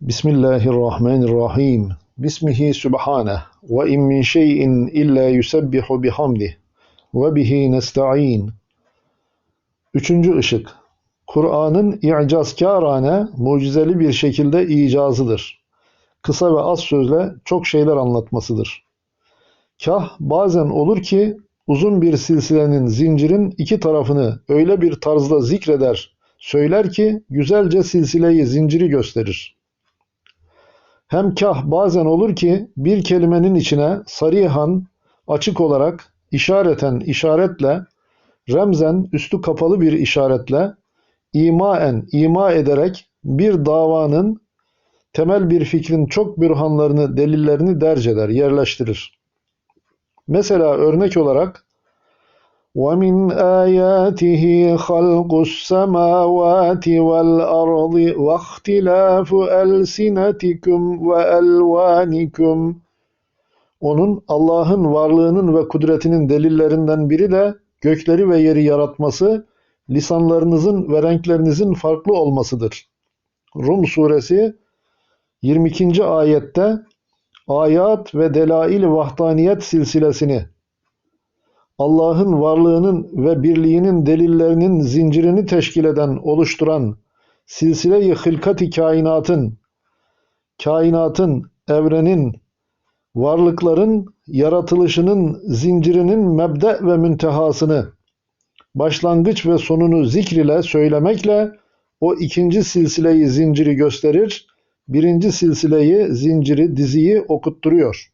Bismillahirrahmanirrahim. Bismihi subhaneh. Ve in min şeyin illa yusebbihu bihamdih. Ve bihi nesta'in. Üçüncü ışık. Kur'an'ın i'cazkârane, mucizeli bir şekilde icazıdır. Kısa ve az sözle çok şeyler anlatmasıdır. Kah bazen olur ki uzun bir silsilenin, zincirin iki tarafını öyle bir tarzda zikreder, söyler ki güzelce silsileyi, zinciri gösterir. Hem kah bazen olur ki bir kelimenin içine sarihan, açık olarak, işareten, işaretle, remzen, üstü kapalı bir işaretle, imaen, ima ederek bir davanın, temel bir fikrin çok bürhanlarını, delillerini derc eder, yerleştirir. Mesela örnek olarak وَمِنْ آيَاتِهِ خَلْقُ السَّمَاوَاتِ وَالْأَرْضِ وَاخْتِلَافُ أَلْسِنَتِكُمْ وَأَلْوَانِكُمْ Onun Allah'ın varlığının ve kudretinin delillerinden biri de gökleri ve yeri yaratması, lisanlarınızın ve renklerinizin farklı olmasıdır. Rum suresi 22. ayette ayat ve delail vahdaniyet silsilesini Allah'ın varlığının ve birliğinin delillerinin zincirini teşkil eden, oluşturan silsile-i hılkat-i kainatın, kainatın, evrenin, varlıkların yaratılışının zincirinin mebde ve müntehasını, başlangıç ve sonunu zikr ile söylemekle o ikinci silsileyi zinciri gösterir, birinci silsileyi, zinciri, diziyi okutturuyor.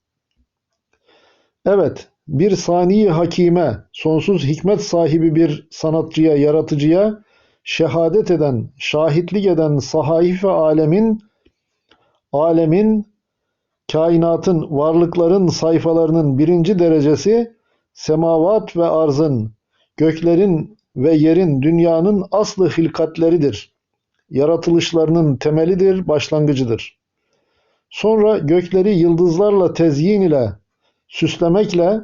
Evet, bir sani hakime, sonsuz hikmet sahibi bir sanatçıya, yaratıcıya şehadet eden, şahitlik eden sahaif ve alemin, alemin, kainatın, varlıkların sayfalarının birinci derecesi, semavat ve arzın, göklerin ve yerin, dünyanın aslı hilkatleridir. Yaratılışlarının temelidir, başlangıcıdır. Sonra gökleri yıldızlarla tezyin ile, süslemekle,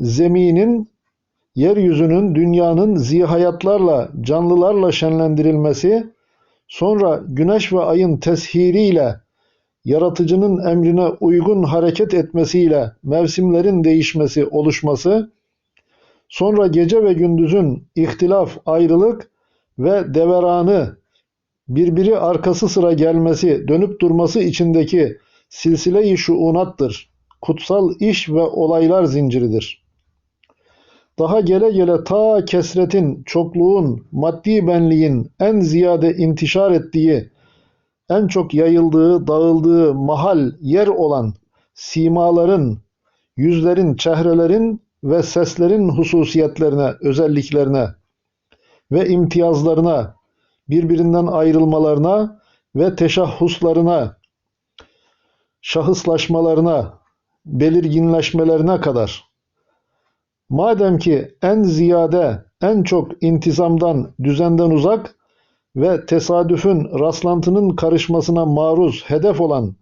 zeminin, yeryüzünün, dünyanın zihayatlarla, canlılarla şenlendirilmesi, sonra güneş ve ayın teshiriyle, yaratıcının emrine uygun hareket etmesiyle mevsimlerin değişmesi, oluşması, sonra gece ve gündüzün ihtilaf, ayrılık ve deveranı, birbiri arkası sıra gelmesi, dönüp durması içindeki silsile-i şuunattır. Kutsal iş ve olaylar zinciridir. Daha gele gele ta kesretin, çokluğun, maddi benliğin en ziyade intişar ettiği, en çok yayıldığı, dağıldığı mahal, yer olan simaların, yüzlerin, çehrelerin ve seslerin hususiyetlerine, özelliklerine ve imtiyazlarına, birbirinden ayrılmalarına ve teşahhuslarına, şahıslaşmalarına, belirginleşmelerine kadar Madem ki en ziyade, en çok intizamdan, düzenden uzak ve tesadüfün, rastlantının karışmasına maruz, hedef olan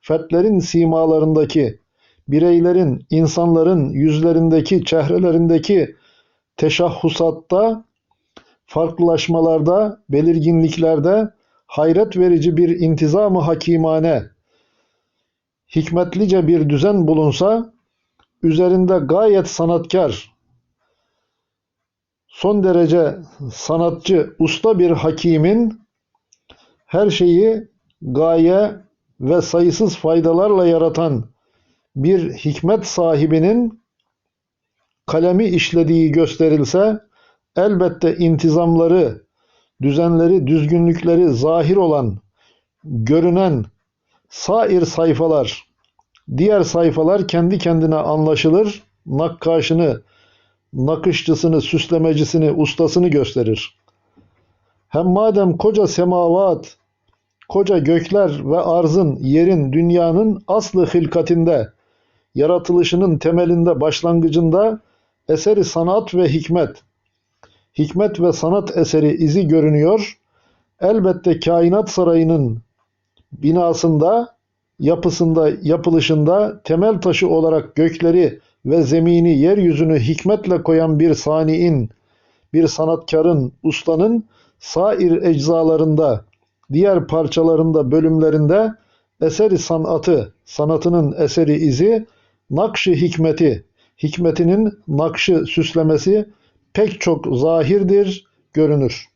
fertlerin simalarındaki, bireylerin, insanların yüzlerindeki, çehrelerindeki teşahhusatta, farklılaşmalarda, belirginliklerde hayret verici bir intizamı hakimane, hikmetlice bir düzen bulunsa, üzerinde gayet sanatkar, son derece sanatçı, usta bir hakimin her şeyi gaye ve sayısız faydalarla yaratan bir hikmet sahibinin kalemi işlediği gösterilse elbette intizamları, düzenleri, düzgünlükleri zahir olan, görünen sair sayfalar Diğer sayfalar kendi kendine anlaşılır, nakkaşını, nakışçısını, süslemecisini, ustasını gösterir. Hem madem koca semavat, koca gökler ve arzın, yerin, dünyanın aslı hilkatinde, yaratılışının temelinde, başlangıcında eseri sanat ve hikmet, hikmet ve sanat eseri izi görünüyor. Elbette kainat sarayının binasında yapısında, yapılışında temel taşı olarak gökleri ve zemini, yeryüzünü hikmetle koyan bir saniin, bir sanatkarın, ustanın sair eczalarında, diğer parçalarında, bölümlerinde eseri sanatı, sanatının eseri izi, nakşı hikmeti, hikmetinin nakşı süslemesi pek çok zahirdir, görünür.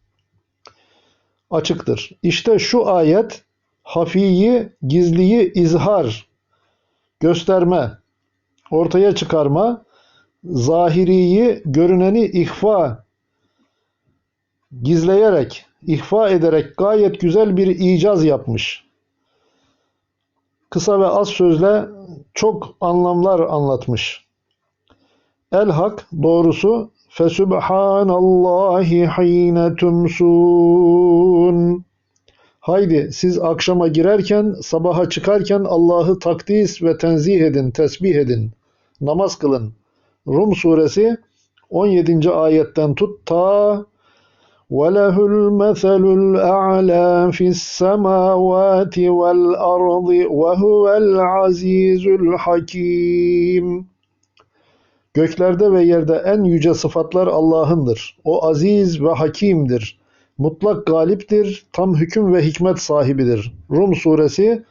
Açıktır. İşte şu ayet hafiyi, gizliyi izhar, gösterme, ortaya çıkarma, zahiriyi, görüneni ihfa, gizleyerek, ihfa ederek gayet güzel bir icaz yapmış. Kısa ve az sözle çok anlamlar anlatmış. El hak doğrusu Fesubhanallahi hine tumsun. Haydi siz akşama girerken, sabaha çıkarken Allah'ı takdis ve tenzih edin, tesbih edin, namaz kılın. Rum suresi 17. ayetten tut ta وَلَهُ الْمَثَلُ الْأَعْلَى فِي السَّمَاوَاتِ وَالْأَرْضِ وَهُوَ الْعَزِيزُ الْحَكِيمُ Göklerde ve yerde en yüce sıfatlar Allah'ındır. O aziz ve hakimdir. Mutlak galiptir, tam hüküm ve hikmet sahibidir. Rum suresi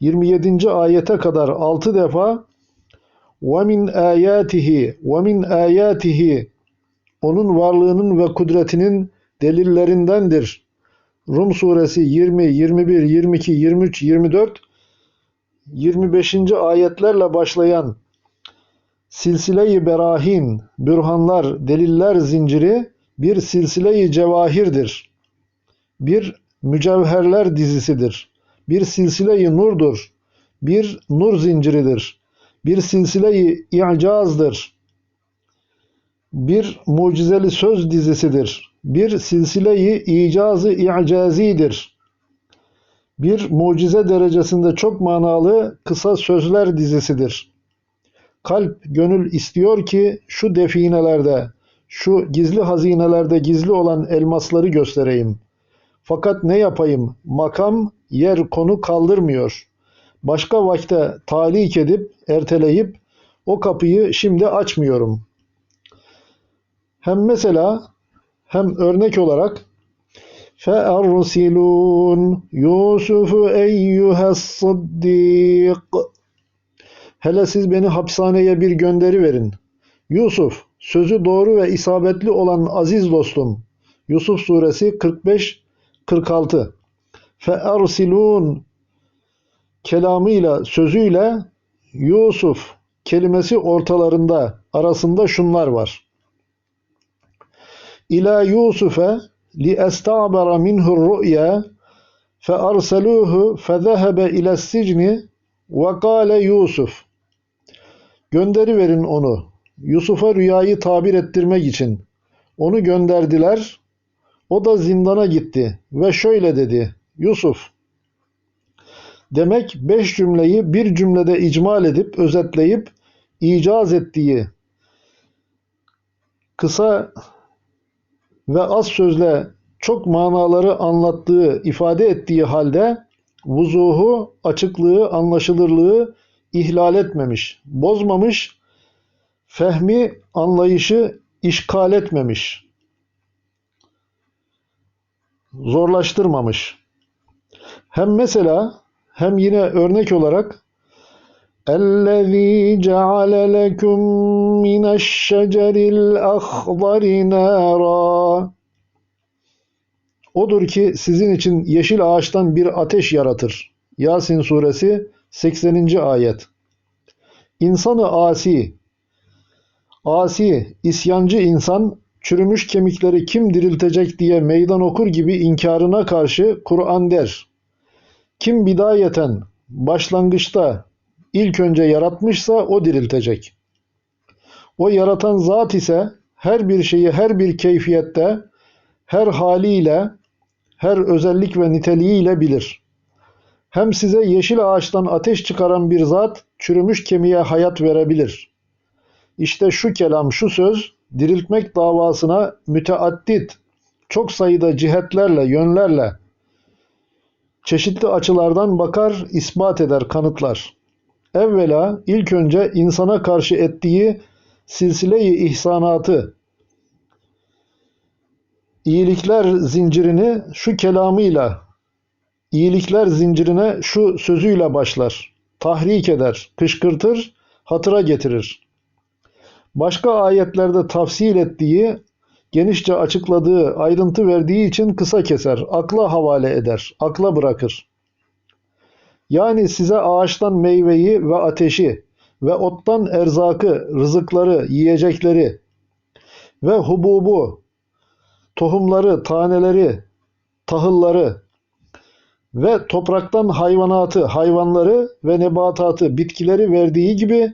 27. ayete kadar 6 defa وَمِنْ آيَاتِهِ وَمِنْ آيَاتِهِ Onun varlığının ve kudretinin delillerindendir. Rum suresi 20, 21, 22, 23, 24, 25. ayetlerle başlayan silsile-i berahin, bürhanlar, deliller zinciri bir silsile-i cevahirdir. Bir mücevherler dizisidir. Bir silsile-i nurdur. Bir nur zinciridir. Bir silsile-i i'cazdır. Bir mucizeli söz dizisidir. Bir silsile-i icazı i'cazidir. Bir mucize derecesinde çok manalı kısa sözler dizisidir. Kalp, gönül istiyor ki şu definelerde, şu gizli hazinelerde gizli olan elmasları göstereyim. Fakat ne yapayım? Makam, yer, konu kaldırmıyor. Başka vakte talik edip, erteleyip o kapıyı şimdi açmıyorum. Hem mesela hem örnek olarak فَأَرْسِلُونَ يُوسُفُ اَيُّهَا الصَّدِّيقِ Hele siz beni hapishaneye bir gönderi verin. Yusuf, sözü doğru ve isabetli olan aziz dostum. Yusuf suresi 45-46 Fe'ersilun kelamıyla, sözüyle Yusuf kelimesi ortalarında, arasında şunlar var. İlâ Yusufe li esta'bara minhu ru'ya fe'arseluhu fezehebe ile sicni ve kâle Yusuf Gönderi verin onu. Yusuf'a rüyayı tabir ettirmek için. Onu gönderdiler. O da zindana gitti ve şöyle dedi. Yusuf, demek beş cümleyi bir cümlede icmal edip, özetleyip, icaz ettiği, kısa ve az sözle çok manaları anlattığı, ifade ettiği halde vuzuhu, açıklığı, anlaşılırlığı ihlal etmemiş, bozmamış, fehmi anlayışı işgal etmemiş, zorlaştırmamış. Hem mesela hem yine örnek olarak اَلَّذ۪ي جَعَلَ لَكُمْ مِنَ الشَّجَرِ الْأَخْضَرِ نَارًا Odur ki sizin için yeşil ağaçtan bir ateş yaratır. Yasin suresi 80. ayet. İnsanı asi, asi, isyancı insan çürümüş kemikleri kim diriltecek diye meydan okur gibi inkarına karşı Kur'an der. Kim bidayeten, başlangıçta ilk önce yaratmışsa o diriltecek. O yaratan zat ise her bir şeyi her bir keyfiyette, her haliyle, her özellik ve niteliğiyle bilir.'' Hem size yeşil ağaçtan ateş çıkaran bir zat çürümüş kemiğe hayat verebilir. İşte şu kelam, şu söz diriltmek davasına müteaddit, çok sayıda cihetlerle, yönlerle, çeşitli açılardan bakar, ispat eder, kanıtlar. Evvela ilk önce insana karşı ettiği silsile-i ihsanatı, iyilikler zincirini şu kelamıyla iyilikler zincirine şu sözüyle başlar. Tahrik eder, kışkırtır, hatıra getirir. Başka ayetlerde tafsil ettiği, genişçe açıkladığı, ayrıntı verdiği için kısa keser, akla havale eder, akla bırakır. Yani size ağaçtan meyveyi ve ateşi ve ottan erzakı, rızıkları, yiyecekleri ve hububu, tohumları, taneleri, tahılları ve topraktan hayvanatı, hayvanları ve nebatatı, bitkileri verdiği gibi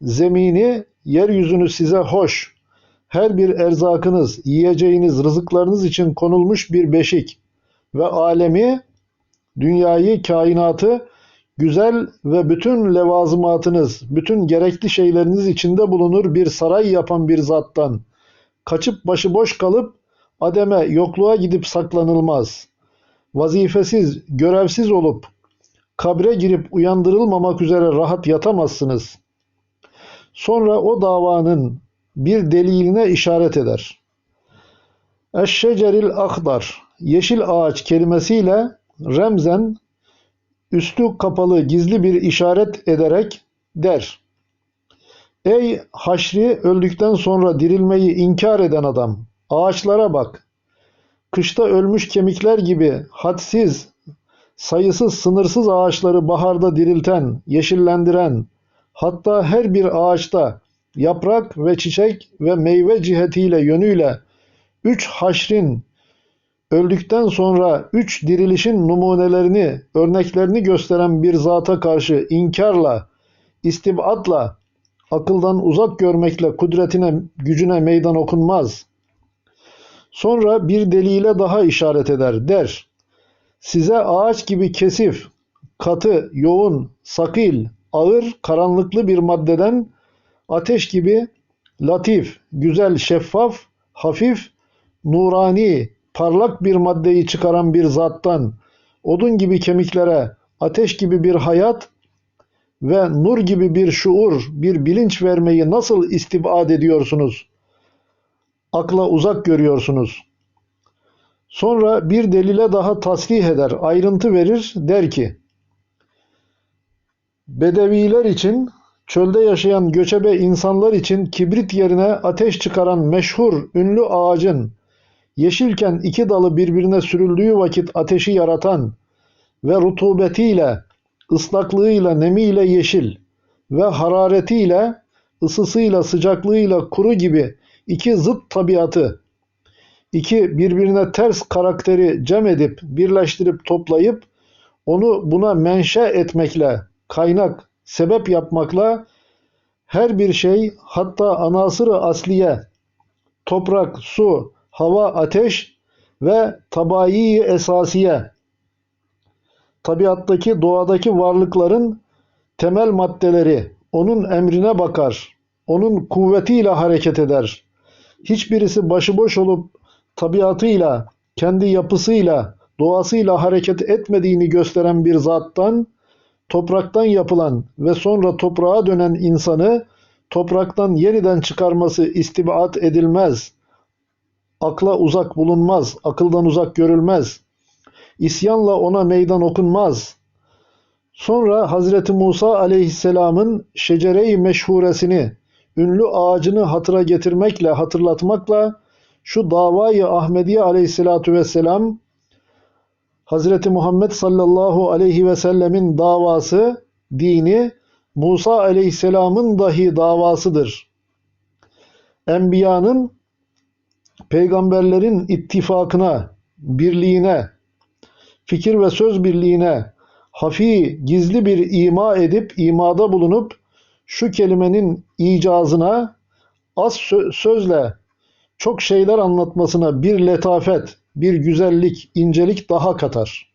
zemini, yeryüzünü size hoş, her bir erzakınız, yiyeceğiniz, rızıklarınız için konulmuş bir beşik ve alemi, dünyayı, kainatı güzel ve bütün levazımatınız, bütün gerekli şeyleriniz içinde bulunur bir saray yapan bir zattan kaçıp başıboş kalıp ademe, yokluğa gidip saklanılmaz. Vazifesiz, görevsiz olup kabre girip uyandırılmamak üzere rahat yatamazsınız. Sonra o davanın bir deliline işaret eder. Eşşeceril akdar, yeşil ağaç kelimesiyle remzen üstü kapalı gizli bir işaret ederek der. Ey haşri öldükten sonra dirilmeyi inkar eden adam, ağaçlara bak. Kışta ölmüş kemikler gibi hadsiz, sayısız, sınırsız ağaçları baharda dirilten, yeşillendiren, hatta her bir ağaçta yaprak ve çiçek ve meyve cihetiyle yönüyle üç haşrin öldükten sonra üç dirilişin numunelerini, örneklerini gösteren bir zata karşı inkarla, istibatla, akıldan uzak görmekle kudretine, gücüne meydan okunmaz. Sonra bir deliyle daha işaret eder, der. Size ağaç gibi kesif, katı, yoğun, sakil, ağır, karanlıklı bir maddeden ateş gibi latif, güzel, şeffaf, hafif, nurani, parlak bir maddeyi çıkaran bir zattan, odun gibi kemiklere, ateş gibi bir hayat ve nur gibi bir şuur, bir bilinç vermeyi nasıl istibad ediyorsunuz? Akla uzak görüyorsunuz. Sonra bir delile daha tasrih eder, ayrıntı verir, der ki, Bedeviler için, çölde yaşayan göçebe insanlar için kibrit yerine ateş çıkaran meşhur, ünlü ağacın, yeşilken iki dalı birbirine sürüldüğü vakit ateşi yaratan ve rutubetiyle, ıslaklığıyla, nemiyle yeşil ve hararetiyle, ısısıyla, sıcaklığıyla kuru gibi iki zıt tabiatı, iki birbirine ters karakteri cem edip, birleştirip, toplayıp, onu buna menşe etmekle, kaynak, sebep yapmakla her bir şey hatta anasırı asliye, toprak, su, hava, ateş ve tabayi esasiye, tabiattaki, doğadaki varlıkların temel maddeleri, onun emrine bakar, onun kuvvetiyle hareket eder. Hiçbirisi başıboş olup tabiatıyla, kendi yapısıyla, doğasıyla hareket etmediğini gösteren bir zattan, topraktan yapılan ve sonra toprağa dönen insanı topraktan yeniden çıkarması istibat edilmez. Akla uzak bulunmaz, akıldan uzak görülmez. İsyanla ona meydan okunmaz. Sonra Hazreti Musa aleyhisselamın şecere-i meşhuresini, ünlü ağacını hatıra getirmekle, hatırlatmakla şu davayı Ahmediye aleyhissalatu vesselam Hazreti Muhammed sallallahu aleyhi ve sellemin davası, dini Musa aleyhisselamın dahi davasıdır. Enbiyanın, peygamberlerin ittifakına, birliğine, fikir ve söz birliğine, hafi, gizli bir ima edip, imada bulunup, şu kelimenin icazına, az sözle çok şeyler anlatmasına bir letafet, bir güzellik, incelik daha katar.